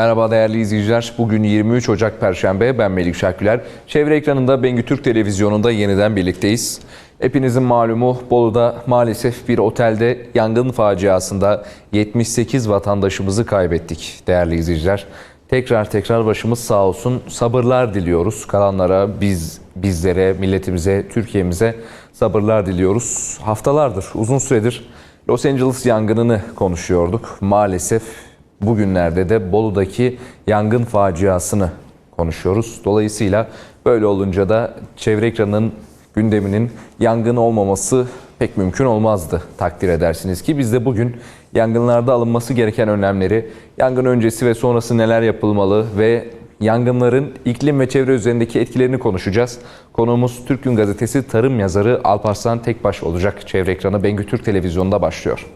Merhaba değerli izleyiciler. Bugün 23 Ocak Perşembe. Ben Melik Şaküler. Çevre ekranında Bengü Türk Televizyonu'nda yeniden birlikteyiz. Hepinizin malumu Bolu'da maalesef bir otelde yangın faciasında 78 vatandaşımızı kaybettik değerli izleyiciler. Tekrar tekrar başımız sağ olsun. Sabırlar diliyoruz. Kalanlara, biz, bizlere, milletimize, Türkiye'mize sabırlar diliyoruz. Haftalardır, uzun süredir Los Angeles yangınını konuşuyorduk. Maalesef bugünlerde de Bolu'daki yangın faciasını konuşuyoruz. Dolayısıyla böyle olunca da çevre ekranının gündeminin yangın olmaması pek mümkün olmazdı takdir edersiniz ki biz de bugün yangınlarda alınması gereken önlemleri, yangın öncesi ve sonrası neler yapılmalı ve yangınların iklim ve çevre üzerindeki etkilerini konuşacağız. Konuğumuz Türk Gün Gazetesi tarım yazarı Alparslan Tekbaş olacak. Çevre ekranı Bengü Türk Televizyonu'nda başlıyor.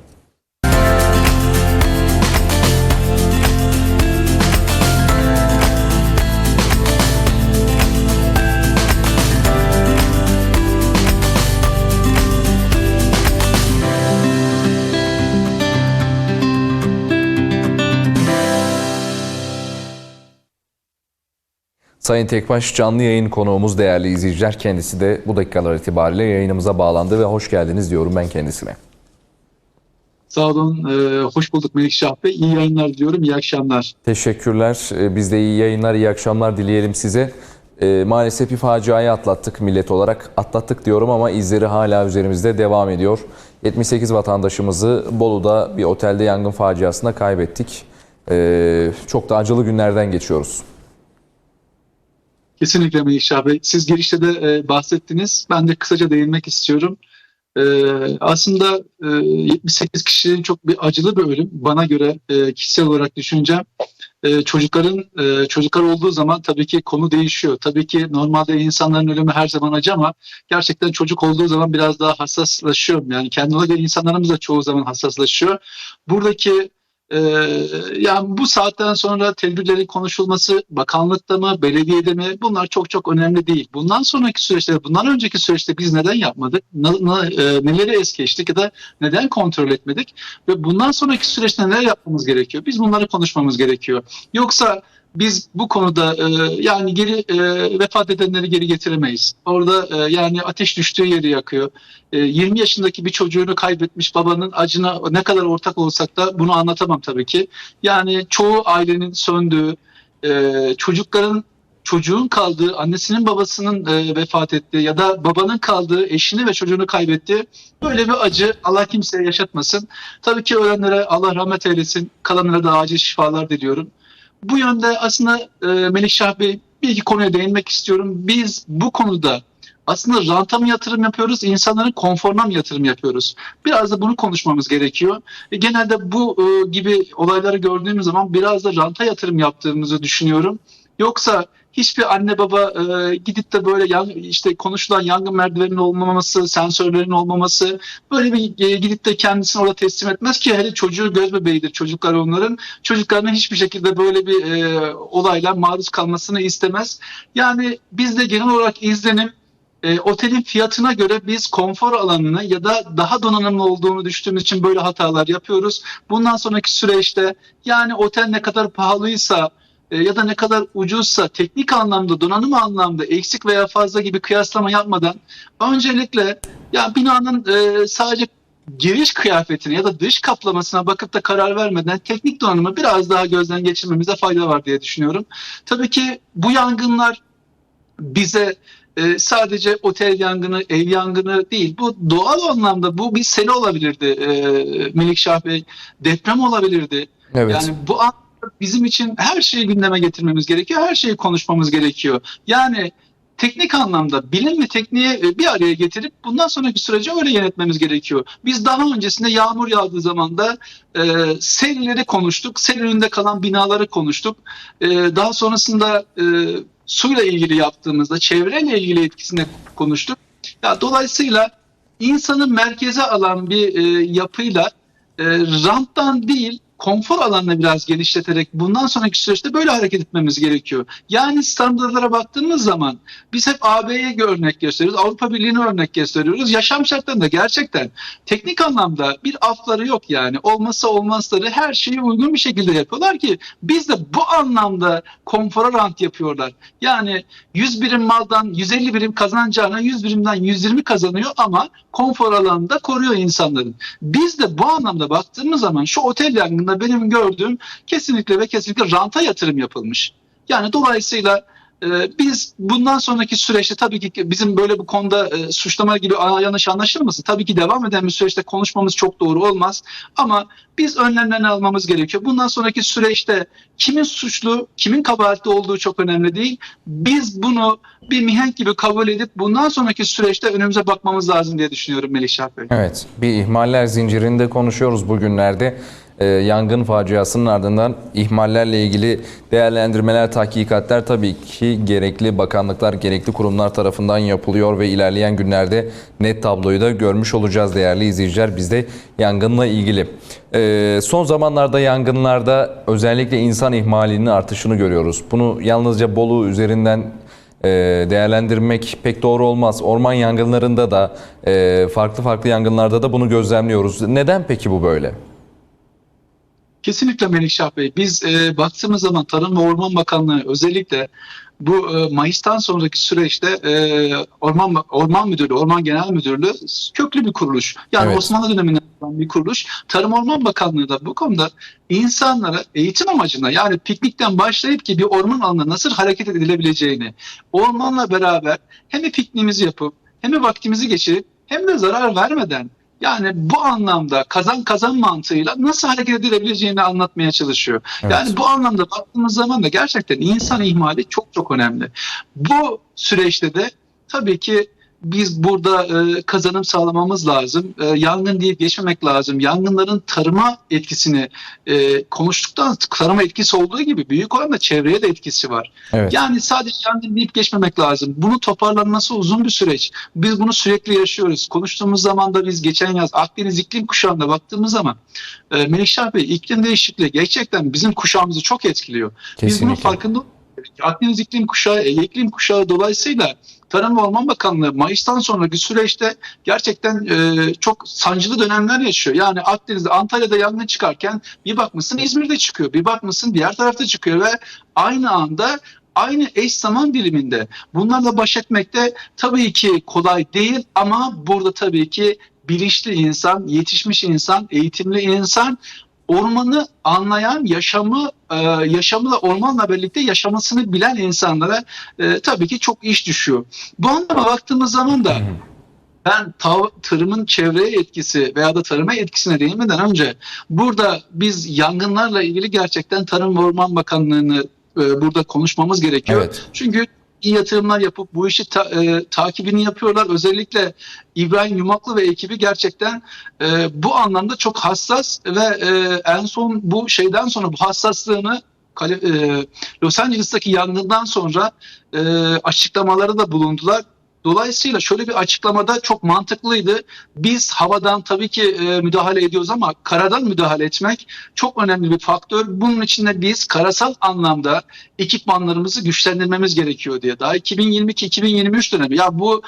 Sayın Tekbaş canlı yayın konuğumuz değerli izleyiciler. Kendisi de bu dakikalar itibariyle yayınımıza bağlandı ve hoş geldiniz diyorum ben kendisine. Sağ olun. Ee, hoş bulduk Melikşah Bey. İyi yayınlar diliyorum. İyi akşamlar. Teşekkürler. Ee, Biz de iyi yayınlar, iyi akşamlar dileyelim size. Ee, Maalesef bir faciayı atlattık millet olarak. Atlattık diyorum ama izleri hala üzerimizde devam ediyor. 78 vatandaşımızı Bolu'da bir otelde yangın faciasında kaybettik. Çok da acılı günlerden geçiyoruz. Kesinlikle Melikşah Bey. Siz girişte de e, bahsettiniz. Ben de kısaca değinmek istiyorum. Ee, aslında e, 78 kişinin çok bir acılı bir ölüm. Bana göre e, kişisel olarak düşüneceğim. E, çocukların e, çocuklar olduğu zaman tabii ki konu değişiyor. Tabii ki normalde insanların ölümü her zaman acı ama gerçekten çocuk olduğu zaman biraz daha hassaslaşıyor. Yani kendine göre insanlarımız da çoğu zaman hassaslaşıyor. Buradaki Ee, yani bu saatten sonra tedbirlerin konuşulması bakanlıkta mı, belediyede mi bunlar çok çok önemli değil. Bundan sonraki süreçte, bundan önceki süreçte biz neden yapmadık, na- na- e, neleri es geçtik ya da neden kontrol etmedik ve bundan sonraki süreçte neler yapmamız gerekiyor? Biz bunları konuşmamız gerekiyor. Yoksa biz bu konuda e, yani geri e, vefat edenleri geri getiremeyiz. Orada e, yani ateş düştüğü yeri yakıyor. E, 20 yaşındaki bir çocuğunu kaybetmiş babanın acına ne kadar ortak olsak da bunu anlatamam tabii ki. Yani çoğu ailenin söndüğü, e, çocukların çocuğun kaldığı, annesinin babasının e, vefat ettiği ya da babanın kaldığı, eşini ve çocuğunu kaybettiği böyle bir acı Allah kimseye yaşatmasın. Tabii ki ölenlere Allah rahmet eylesin, kalanlara da acil şifalar diliyorum. Bu yönde aslında e, Melikşah Bey bir iki konuya değinmek istiyorum. Biz bu konuda aslında ranta mı yatırım yapıyoruz, insanların konforuna mı yatırım yapıyoruz? Biraz da bunu konuşmamız gerekiyor. E, genelde bu e, gibi olayları gördüğümüz zaman biraz da ranta yatırım yaptığımızı düşünüyorum. Yoksa hiçbir anne baba e, gidip de böyle yan, işte konuşulan yangın merdiveninin olmaması, sensörlerin olmaması böyle bir e, gidip de kendisini orada teslim etmez ki hele çocuğu göz bebeğidir çocuklar onların. Çocuklarının hiçbir şekilde böyle bir e, olayla maruz kalmasını istemez. Yani bizde genel olarak izlenim e, otelin fiyatına göre biz konfor alanını ya da daha donanımlı olduğunu düştüğümüz için böyle hatalar yapıyoruz. Bundan sonraki süreçte yani otel ne kadar pahalıysa e, ya da ne kadar ucuzsa teknik anlamda, donanım anlamda eksik veya fazla gibi kıyaslama yapmadan öncelikle ya binanın e, sadece giriş kıyafetine ya da dış kaplamasına bakıp da karar vermeden teknik donanımı biraz daha gözden geçirmemize fayda var diye düşünüyorum. Tabii ki bu yangınlar bize e, sadece otel yangını, ev yangını değil. Bu doğal anlamda bu bir sel olabilirdi e, Melikşah Bey. Deprem olabilirdi. Evet. Yani bu an bizim için her şeyi gündeme getirmemiz gerekiyor. Her şeyi konuşmamız gerekiyor. Yani teknik anlamda bilim ve tekniği e, bir araya getirip bundan sonraki süreci öyle yönetmemiz gerekiyor. Biz daha öncesinde yağmur yağdığı zaman da e, selleri konuştuk. Sel önünde kalan binaları konuştuk. E, daha sonrasında e, suyla ilgili yaptığımızda çevreyle ilgili etkisini konuştuk. Ya dolayısıyla insanı merkeze alan bir e, yapıyla e, ranttan değil konfor alanını biraz genişleterek bundan sonraki süreçte böyle hareket etmemiz gerekiyor. Yani standartlara baktığımız zaman biz hep AB'ye örnek gösteriyoruz, Avrupa Birliği'ne örnek gösteriyoruz. Yaşam şartlarında gerçekten teknik anlamda bir afları yok yani. Olmazsa olmazları her şeyi uygun bir şekilde yapıyorlar ki biz de bu anlamda konfora rant yapıyorlar. Yani 100 birim maldan 150 birim kazanacağına 100 birimden 120 kazanıyor ama konfor alanında koruyor insanların. Biz de bu anlamda baktığımız zaman şu otel yangında benim gördüğüm kesinlikle ve kesinlikle ranta yatırım yapılmış. Yani dolayısıyla e, biz bundan sonraki süreçte tabii ki bizim böyle bu konuda e, suçlama gibi yanlış anlaşılmasın. Tabii ki devam eden bir süreçte konuşmamız çok doğru olmaz. Ama biz önlemlerini almamız gerekiyor. Bundan sonraki süreçte kimin suçlu, kimin kabahatli olduğu çok önemli değil. Biz bunu bir mihenk gibi kabul edip bundan sonraki süreçte önümüze bakmamız lazım diye düşünüyorum Melih Şah Bey. Evet, bir ihmaller zincirinde konuşuyoruz bugünlerde. Ee, yangın faciasının ardından ihmallerle ilgili değerlendirmeler, tahkikatler tabii ki gerekli bakanlıklar, gerekli kurumlar tarafından yapılıyor ve ilerleyen günlerde net tabloyu da görmüş olacağız değerli izleyiciler. Biz de yangınla ilgili. Ee, son zamanlarda yangınlarda özellikle insan ihmalinin artışını görüyoruz. Bunu yalnızca Bolu üzerinden e, değerlendirmek pek doğru olmaz. Orman yangınlarında da e, farklı farklı yangınlarda da bunu gözlemliyoruz. Neden peki bu böyle? Kesinlikle Melikşah Bey. Biz e, baktığımız zaman Tarım ve Orman Bakanlığı özellikle bu e, Mayıs'tan sonraki süreçte e, Orman Orman Müdürlüğü, Orman Genel Müdürlüğü köklü bir kuruluş. Yani Evet. Osmanlı döneminden bir kuruluş. Tarım Orman Bakanlığı da bu konuda insanlara eğitim amacında yani piknikten başlayıp ki bir orman alanında nasıl hareket edilebileceğini ormanla beraber hem pikniğimizi yapıp hem de vaktimizi geçirip hem de zarar vermeden yani bu anlamda kazan kazan mantığıyla nasıl hareket edilebileceğini anlatmaya çalışıyor. Evet. Yani bu anlamda baktığımız zaman da gerçekten insan ihmali çok çok önemli. Bu süreçte de tabii ki biz burada e, kazanım sağlamamız lazım. E, yangın deyip geçmemek lazım. Yangınların tarıma etkisini e, konuştuktan tarıma etkisi olduğu gibi büyük oranda çevreye de etkisi var. Evet. Yani sadece yangın deyip geçmemek lazım. Bunun toparlanması uzun bir süreç. Biz bunu sürekli yaşıyoruz. Konuştuğumuz zaman da biz geçen yaz Akdeniz iklim kuşağında baktığımız zaman e, Melikşah Bey iklim değişikliği gerçekten bizim kuşağımızı çok etkiliyor. Biz bunun Kesinlikle. farkında. Akdeniz iklim kuşağı, iklim kuşağı dolayısıyla Tarım ve Orman Bakanlığı Mayıs'tan sonraki süreçte gerçekten e, çok sancılı dönemler yaşıyor. Yani Akdeniz'de, Antalya'da yangın çıkarken bir bakmışsın İzmir'de çıkıyor, bir bakmışsın diğer tarafta çıkıyor ve aynı anda aynı eş zaman diliminde bunlarla baş etmekte tabii ki kolay değil ama burada tabii ki bilinçli insan, yetişmiş insan, eğitimli insan ormanı anlayan, yaşamı e, yaşamla ormanla birlikte yaşamasını bilen insanlara e, tabii ki çok iş düşüyor. Bu anlama baktığımız zaman da ben tav- tarımın çevreye etkisi veya da tarıma etkisine değinmeden önce burada biz yangınlarla ilgili gerçekten Tarım ve Orman Bakanlığı'nı e, burada konuşmamız gerekiyor. Evet. Çünkü iyi yatırımlar yapıp bu işi ta- e, takibini yapıyorlar. Özellikle İbrahim Yumaklı ve ekibi gerçekten e, bu anlamda çok hassas ve e, en son bu şeyden sonra bu hassaslığını e, Los Angeles'taki yangından sonra e, açıklamaları da bulundular. Dolayısıyla şöyle bir açıklamada çok mantıklıydı. Biz havadan tabii ki e, müdahale ediyoruz ama karadan müdahale etmek çok önemli bir faktör. Bunun için de biz karasal anlamda ekipmanlarımızı güçlendirmemiz gerekiyor diye. Daha 2022-2023 dönemi. Ya bu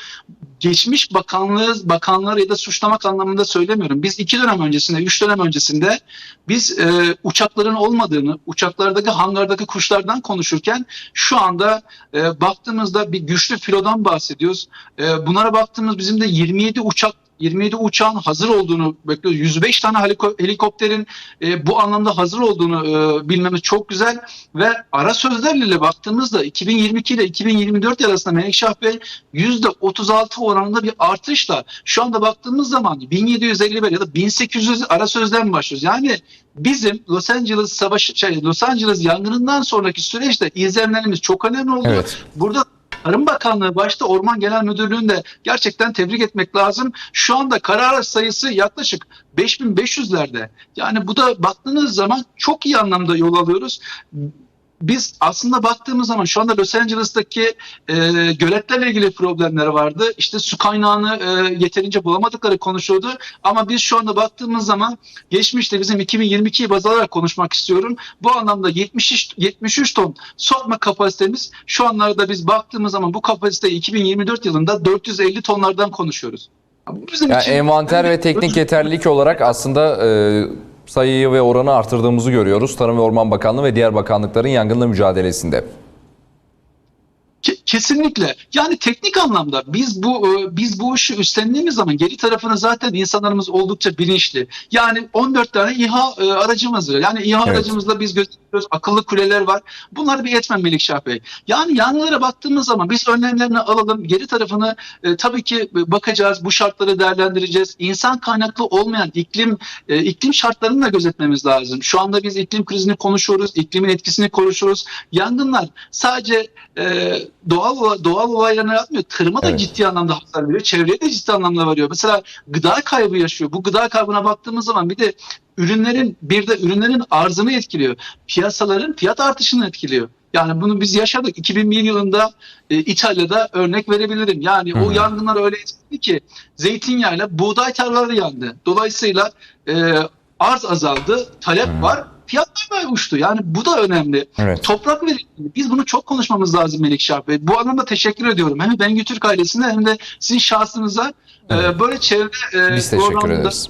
geçmiş bakanlığı, bakanları ya da suçlamak anlamında söylemiyorum. Biz iki dönem öncesinde, üç dönem öncesinde biz e, uçakların olmadığını, uçaklardaki hangardaki kuşlardan konuşurken şu anda e, baktığımızda bir güçlü filodan bahsediyoruz. E, bunlara baktığımız bizim de 27 uçak 27 uçağın hazır olduğunu bekliyoruz. 105 tane heliko- helikopterin e, bu anlamda hazır olduğunu e, bilmemiz çok güzel ve ara sözlerle baktığımızda 2022 ile 2024 arasında Menekşah Bey %36 oranında bir artışla şu anda baktığımız zaman 1751 ya da 1800 ara sözden başlıyoruz. Yani bizim Los Angeles savaşı şey, Los Angeles yangınından sonraki süreçte izlemlerimiz çok önemli oldu. Evet. Burada Tarım Bakanlığı başta Orman Genel Müdürlüğü'nü de gerçekten tebrik etmek lazım. Şu anda kara araç sayısı yaklaşık 5500'lerde. Yani bu da baktığınız zaman çok iyi anlamda yol alıyoruz. Biz aslında baktığımız zaman şu anda Los Angeles'taki e, göletlerle ilgili problemler vardı. İşte su kaynağını e, yeterince bulamadıkları konuşuyordu. Ama biz şu anda baktığımız zaman geçmişte bizim 2022'yi baz alarak konuşmak istiyorum. Bu anlamda 73, 73 ton sokma kapasitemiz şu anlarda biz baktığımız zaman bu kapasiteyi 2024 yılında 450 tonlardan konuşuyoruz. Bu bizim Yani için- envanter ve teknik yeterlilik olarak aslında e, sayıyı ve oranı artırdığımızı görüyoruz. Tarım ve Orman Bakanlığı ve diğer bakanlıkların yangınla mücadelesinde. Ke- Kesinlikle. Yani teknik anlamda biz bu e, biz bu işi üstlendiğimiz zaman geri tarafını zaten insanlarımız oldukça bilinçli. Yani 14 tane İHA e, aracımız var. Yani İHA Evet. aracımızla biz gözüküyoruz. Akıllı kuleler var. Bunlar bir etmen Melikşah Bey. Yani yangınlara baktığımız zaman biz önlemlerini alalım. Geri tarafını e, tabii ki e, bakacağız. Bu şartları değerlendireceğiz. İnsan kaynaklı olmayan iklim e, iklim şartlarını da gözetmemiz lazım. Şu anda biz iklim krizini konuşuyoruz. iklimin etkisini konuşuyoruz. Yangınlar sadece e, doğal doğal olaylarına yapmıyor. Tarıma da Evet. ciddi anlamda hasar veriyor. Çevreye de ciddi anlamda varıyor. Mesela gıda kaybı yaşıyor. Bu gıda kaybına baktığımız zaman bir de ürünlerin bir de ürünlerin arzını etkiliyor. Piyasaların fiyat artışını etkiliyor. Yani bunu biz yaşadık. 2001 yılında e, İtalya'da örnek verebilirim. Yani Hı o yangınlar öyle etkili ki zeytinyağıyla buğday tarlaları yandı. Dolayısıyla e, arz azaldı, talep Hı. var, fiyatlar da uçtu. Yani bu da önemli. Evet. Toprak verimliliği. Biz bunu çok konuşmamız lazım Melikşah Bey. Bu anlamda teşekkür ediyorum. Hem Bengü Türk ailesine hem de sizin şahsınıza e, Evet. böyle çevre e, Biz teşekkür ederiz.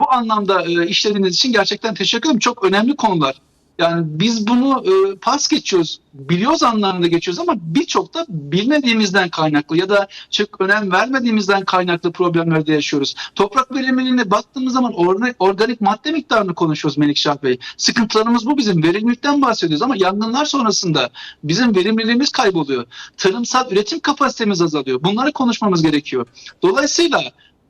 Bu anlamda e, işlediğiniz için gerçekten teşekkür ederim. Çok önemli konular. Yani biz bunu e, pas geçiyoruz. Biliyoruz anlamında geçiyoruz ama birçok da bilmediğimizden kaynaklı ya da çok önem vermediğimizden kaynaklı problemlerde yaşıyoruz. Toprak verimliliğine baktığımız zaman orga- organik madde miktarını konuşuyoruz Melikşah Bey. Sıkıntılarımız bu bizim. Verimlilikten bahsediyoruz ama yangınlar sonrasında bizim verimliliğimiz kayboluyor. Tarımsal üretim kapasitemiz azalıyor. Bunları konuşmamız gerekiyor. Dolayısıyla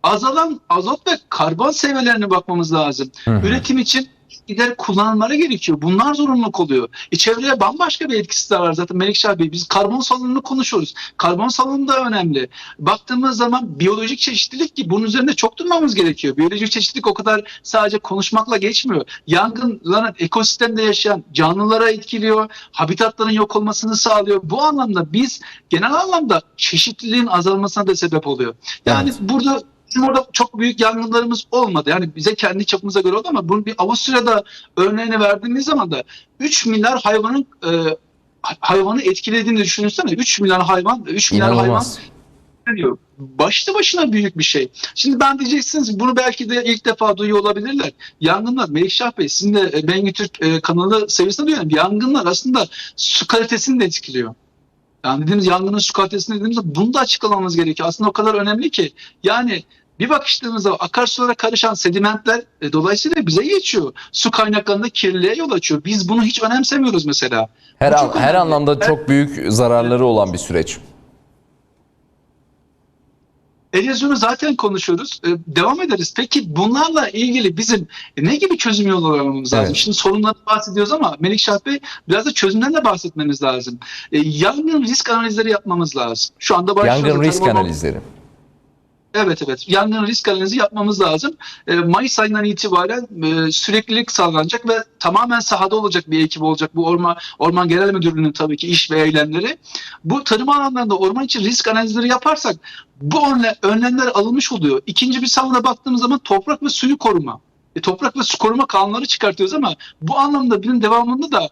azalan azot ve karbon seviyelerine bakmamız lazım. Hı hı. Üretim için gider kullanılmaları gerekiyor. Bunlar zorunluluk oluyor. E çevreye bambaşka bir etkisi de var zaten Melikşah Bey. Biz karbon salınımını konuşuyoruz. Karbon salınımı da önemli. Baktığımız zaman biyolojik çeşitlilik ki bunun üzerinde çok durmamız gerekiyor. Biyolojik çeşitlilik o kadar sadece konuşmakla geçmiyor. Yangınların ekosistemde yaşayan canlılara etkiliyor. Habitatların yok olmasını sağlıyor. Bu anlamda biz genel anlamda çeşitliliğin azalmasına da sebep oluyor. Yani Evet. burada Bizim orada çok büyük yangınlarımız olmadı. Yani bize kendi çapımıza göre oldu ama bunun bir Avusturya'da örneğini verdiğimiz zaman da 3 milyar hayvanın e, hayvanı etkilediğini düşünürsene. 3 milyar hayvan, 3 milyar hayvan İnanılmaz. etkileniyor. Başlı başına büyük bir şey. Şimdi ben diyeceksiniz bunu belki de ilk defa duyuyor olabilirler. Yangınlar, Melikşah Bey sizin de e, Bengi Türk e, kanalı seviyesinde duyuyorum. Yangınlar aslında su kalitesini de etkiliyor. Yani dediğimiz yangının su kalitesini dediğimizde bunu da açıklamamız gerekiyor. Aslında o kadar önemli ki. Yani bir bakıştığımızda akarsulara karışan sedimentler e, dolayısıyla bize geçiyor. Su kaynaklarında kirliliğe yol açıyor. Biz bunu hiç önemsemiyoruz mesela. Her, Bu an- her anlamda çok büyük zararları olan bir süreç. Erozyonu zaten konuşuyoruz. Ee, devam ederiz. Peki bunlarla ilgili bizim ne gibi çözüm yolları aramamız lazım? Evet. Şimdi sorunlardan bahsediyoruz ama Melikşah Bey biraz da çözümden de bahsetmemiz lazım. Ee, yangın risk analizleri yapmamız lazım. Şu anda başlıyoruz. Yangın risk analizleri. Evet evet. Yangın risk analizi yapmamız lazım. Ee, Mayıs ayından itibaren e, süreklilik sağlanacak ve tamamen sahada olacak bir ekip olacak. Bu Orman Orman Genel Müdürlüğü'nün tabii ki iş ve eylemleri. Bu tarım alanlarında orman için risk analizleri yaparsak bu önle- önlemler alınmış oluyor. İkinci bir savuna baktığımız zaman toprak ve suyu koruma. E, toprak ve su koruma kanunları çıkartıyoruz ama bu anlamda bizim devamında da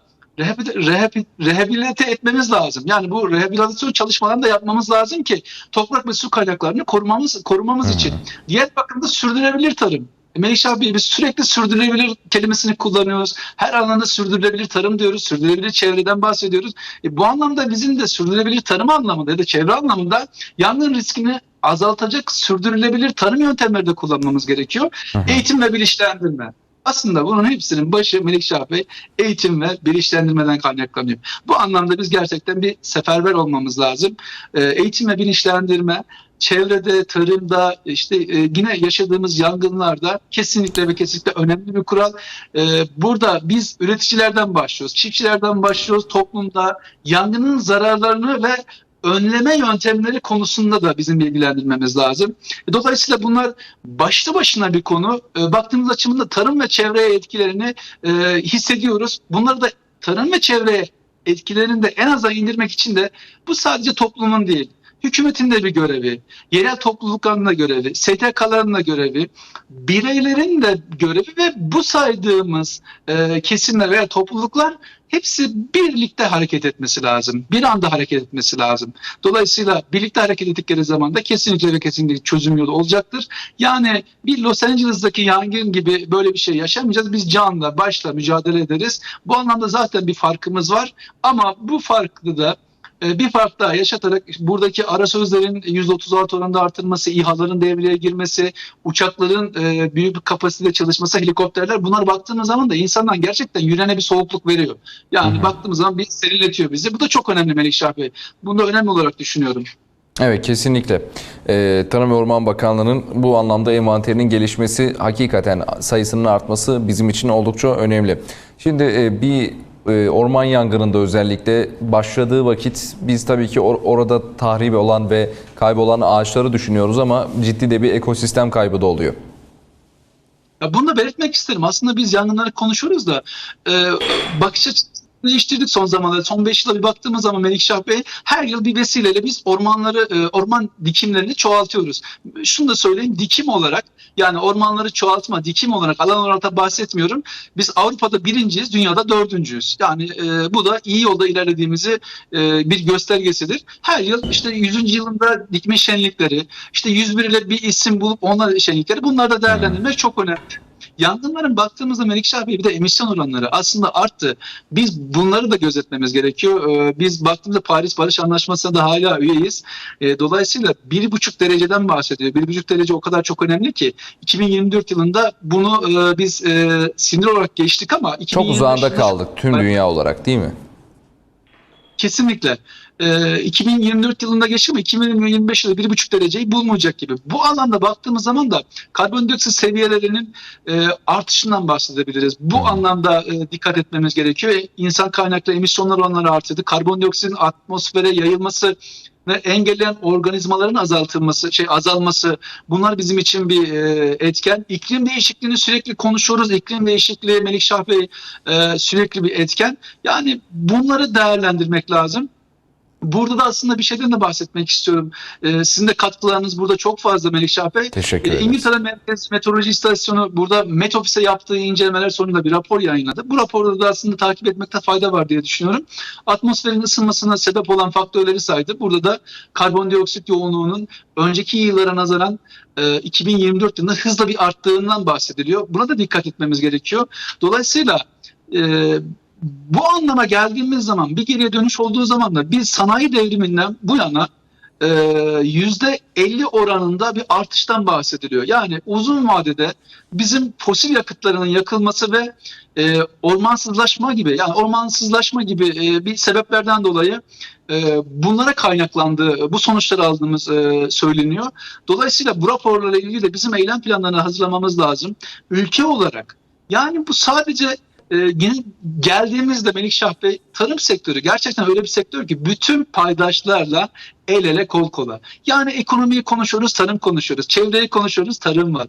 rehabilite etmemiz lazım. Yani bu rehabilitasyon çalışmalarını da yapmamız lazım ki toprak ve su kaynaklarını korumamız korumamız için. Diğer bakımda sürdürülebilir tarım. Melih Bey biz sürekli sürdürülebilir kelimesini kullanıyoruz. Her alanda sürdürülebilir tarım diyoruz. Sürdürülebilir çevreden bahsediyoruz. E, bu anlamda bizim de sürdürülebilir tarım anlamında ya da çevre anlamında yangın riskini azaltacak sürdürülebilir tarım yöntemleri de kullanmamız gerekiyor. Hı hı. Eğitim ve bilinçlendirme. Aslında bunun hepsinin başı Melikşah Bey eğitim ve bilinçlendirmeden kaynaklanıyor. Bu anlamda biz gerçekten bir seferber olmamız lazım. Ee, eğitim ve bilinçlendirme, çevrede, tarımda, işte e, yine yaşadığımız yangınlarda kesinlikle ve kesinlikle önemli bir kural. Ee, burada biz üreticilerden başlıyoruz, çiftçilerden başlıyoruz, toplumda yangının zararlarını ve önleme yöntemleri konusunda da bizim bilgilendirmemiz lazım. Dolayısıyla bunlar başlı başına bir konu. E, baktığımız açımında tarım ve çevreye etkilerini e, hissediyoruz. Bunları da tarım ve çevreye etkilerini de en aza indirmek için de bu sadece toplumun değil, hükümetin de bir görevi, yerel toplulukların da görevi, STK'ların da görevi, bireylerin de görevi ve bu saydığımız e, kesimler veya topluluklar hepsi birlikte hareket etmesi lazım. Bir anda hareket etmesi lazım. Dolayısıyla birlikte hareket ettikleri zaman da kesinlikle ve kesinlikle çözüm yolu olacaktır. Yani bir Los Angeles'daki yangın gibi böyle bir şey yaşamayacağız. Biz canla başla mücadele ederiz. Bu anlamda zaten bir farkımız var. Ama bu farklı da bir fark daha yaşatarak buradaki ara sözlerin %36 oranında artırılması, İHA'ların devreye girmesi, uçakların e, büyük bir kapasitede çalışması, helikopterler bunlar baktığımız zaman da insandan gerçekten yüreğine bir soğukluk veriyor. Yani Hı hı. baktığımız zaman bir serinletiyor bizi. Bu da çok önemli Melikşah Bey. Bunu da önemli olarak düşünüyorum. Evet kesinlikle. Ee, Tarım ve Orman Bakanlığı'nın bu anlamda envanterinin gelişmesi, hakikaten sayısının artması bizim için oldukça önemli. Şimdi e, bir e, orman yangınında özellikle başladığı vakit biz tabii ki or- orada tahribi olan ve kaybolan ağaçları düşünüyoruz ama ciddi de bir ekosistem kaybı da oluyor. Ya bunu da belirtmek isterim. Aslında biz yangınları konuşuyoruz da e, bakış açısını değiştirdik son zamanlarda. Son 5 yıla bir baktığımız zaman Melikşah Bey her yıl bir vesileyle biz ormanları, e, orman dikimlerini çoğaltıyoruz. Şunu da söyleyeyim dikim olarak yani ormanları çoğaltma, dikim olarak alan olarak bahsetmiyorum. Biz Avrupa'da birinciyiz, dünyada dördüncüyüz. Yani e, bu da iyi yolda ilerlediğimizi e, bir göstergesidir. Her yıl işte 100. yılında dikme şenlikleri, işte 101 ile bir isim bulup onlara şenlikleri bunlar da değerlendirmek çok önemli. Yangınların baktığımızda Melikşah Bey bir de emisyon oranları aslında arttı. Biz bunları da gözetmemiz gerekiyor. Ee, Biz baktığımızda Paris Barış Anlaşması'na da hala üyeyiz. Ee, Dolayısıyla bir buçuk dereceden bahsediyor. Bir buçuk derece o kadar çok önemli ki 2024 yılında bunu e, biz e, sinir olarak geçtik ama Çok 2025 uzağında kaldık tüm dünya olarak değil mi? Kesinlikle. Ee, 2024 yılında geçti ama 2025 yılında bir buçuk dereceyi bulmayacak gibi. Bu alanda baktığımız zaman da karbondioksit seviyelerinin e, artışından bahsedebiliriz. Bu Hı. anlamda e, dikkat etmemiz gerekiyor. İnsan kaynaklı emisyonlar oranları artırdı. Karbondioksitin atmosfere yayılması engelleyen organizmaların azaltılması, şey azalması bunlar bizim için bir e, etken. İklim değişikliğini sürekli konuşuyoruz. İklim değişikliği Melikşah Bey e, sürekli bir etken. Yani bunları değerlendirmek lazım. Burada da aslında bir şeyden de bahsetmek istiyorum. Ee, sizin de katkılarınız burada çok fazla Melikşah Bey. Teşekkür Ee, ederim. İngiltere Merkez Meteoroloji İstasyonu burada Metofis'e yaptığı incelemeler sonunda bir rapor yayınladı. Bu raporda da aslında takip etmekte fayda var diye düşünüyorum. Atmosferin ısınmasına sebep olan faktörleri saydı. Burada da karbondioksit yoğunluğunun önceki yıllara nazaran e, 2024 yılında hızla bir arttığından bahsediliyor. Buna da dikkat etmemiz gerekiyor. Dolayısıyla e, bu anlama geldiğimiz zaman bir geriye dönüş olduğu zaman da biz sanayi devriminden bu yana e, yüzde 50 oranında bir artıştan bahsediliyor. Yani uzun vadede bizim fosil yakıtlarının yakılması ve e, ormansızlaşma gibi yani ormansızlaşma gibi e, bir sebeplerden dolayı e, bunlara kaynaklandığı bu sonuçları aldığımız e, söyleniyor. Dolayısıyla bu raporlarla ilgili de bizim eylem planlarını hazırlamamız lazım. Ülke olarak yani bu sadece e, yine geldiğimizde Melikşah Bey tarım sektörü gerçekten öyle bir sektör ki bütün paydaşlarla el ele kol kola. Yani ekonomiyi konuşuyoruz, tarım konuşuyoruz. Çevreyi konuşuyoruz, tarım var.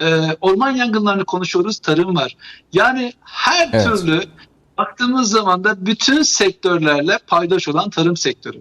E, orman yangınlarını konuşuyoruz, tarım var. Yani her Evet. türlü baktığımız zaman da bütün sektörlerle paydaş olan tarım sektörü.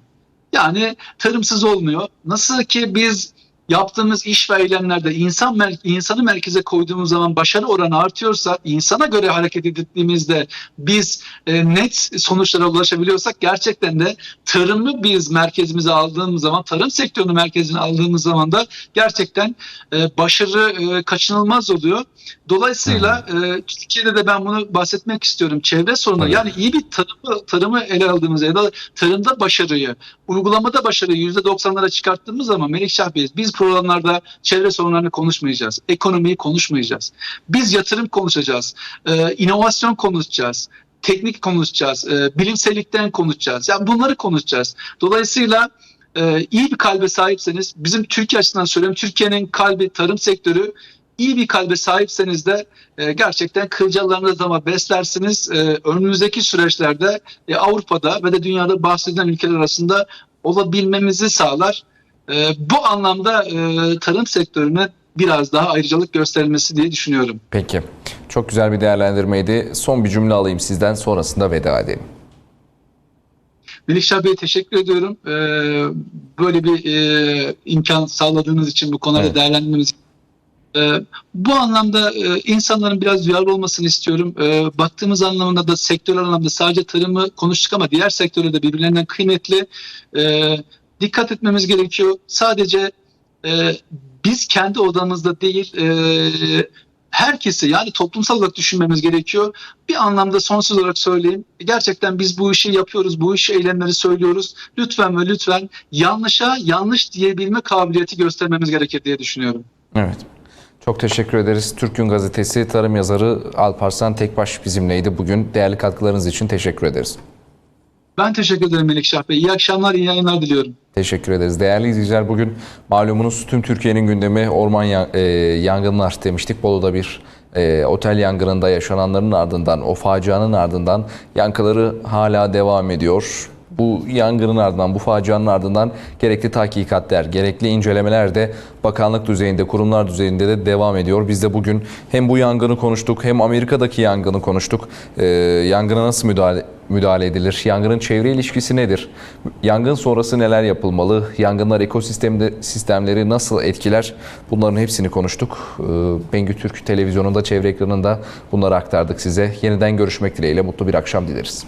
Yani tarımsız olmuyor. Nasıl ki biz yaptığımız iş ve eylemlerde insan mer- insanı merkeze koyduğumuz zaman başarı oranı artıyorsa, insana göre hareket ettiğimizde biz e, net sonuçlara ulaşabiliyorsak gerçekten de tarımı biz merkezimize aldığımız zaman, tarım sektörünü merkezine aldığımız zaman da gerçekten e, başarı e, kaçınılmaz oluyor. Dolayısıyla e, Türkiye'de de ben bunu bahsetmek istiyorum. Çevre sorunu yani iyi bir tarımı, tarımı ele aldığımızda ya da tarımda başarıyı, uygulamada başarıyı %90'lara çıkarttığımız zaman Melikşah Bey biz programlarda çevre sorunlarını konuşmayacağız. Ekonomiyi konuşmayacağız. Biz yatırım konuşacağız. E, inovasyon konuşacağız. Teknik konuşacağız. E, bilimsellikten konuşacağız. Yani bunları konuşacağız. Dolayısıyla e, iyi bir kalbe sahipseniz bizim Türkiye açısından söylüyorum Türkiye'nin kalbi tarım sektörü iyi bir kalbe sahipseniz de e, gerçekten kılcalarınızı zaman beslersiniz. E, önümüzdeki süreçlerde e, Avrupa'da ve de dünyada bahsedilen ülkeler arasında olabilmemizi sağlar. E, bu anlamda e, tarım sektörüne biraz daha ayrıcalık gösterilmesi diye düşünüyorum. Peki. Çok güzel bir değerlendirmeydi. Son bir cümle alayım sizden sonrasında veda edelim. Melikşah Bey teşekkür ediyorum. E, böyle bir e, imkan sağladığınız için bu konuda Evet. değerlendirmeniz e, bu anlamda e, insanların biraz duyarlı olmasını istiyorum. E, baktığımız anlamında da sektör anlamda sadece tarımı konuştuk ama diğer sektörler de birbirlerinden kıymetli. E, dikkat etmemiz gerekiyor. Sadece e, biz kendi odamızda değil e, herkesi yani toplumsal olarak düşünmemiz gerekiyor. Bir anlamda sonsuz olarak söyleyeyim. Gerçekten biz bu işi yapıyoruz, bu işi eylemleri söylüyoruz. Lütfen ve lütfen yanlışa yanlış diyebilme kabiliyeti göstermemiz gerekir diye düşünüyorum. Evet. Çok teşekkür ederiz. Türk Gün Gazetesi tarım yazarı Alparslan Tekbaş bizimleydi bugün. Değerli katkılarınız için teşekkür ederiz. Ben teşekkür ederim Melikşah Bey. İyi akşamlar, iyi yayınlar diliyorum. Teşekkür ederiz. Değerli izleyiciler bugün malumunuz tüm Türkiye'nin gündemi orman e, yangınlar demiştik. Bolu'da bir e, otel yangınında yaşananların ardından, o facianın ardından yankıları hala devam ediyor. Bu yangının ardından, bu facianın ardından gerekli tahkikatler, gerekli incelemeler de bakanlık düzeyinde, kurumlar düzeyinde de devam ediyor. Biz de bugün hem bu yangını konuştuk hem Amerika'daki yangını konuştuk. E, yangına nasıl müdahale, müdahale edilir? Yangının çevre ilişkisi nedir? Yangın sonrası neler yapılmalı? Yangınlar ekosistemde sistemleri nasıl etkiler? Bunların hepsini konuştuk. Ee, Bengü Türk televizyonunda, çevre ekranında bunları aktardık size. Yeniden görüşmek dileğiyle mutlu bir akşam dileriz.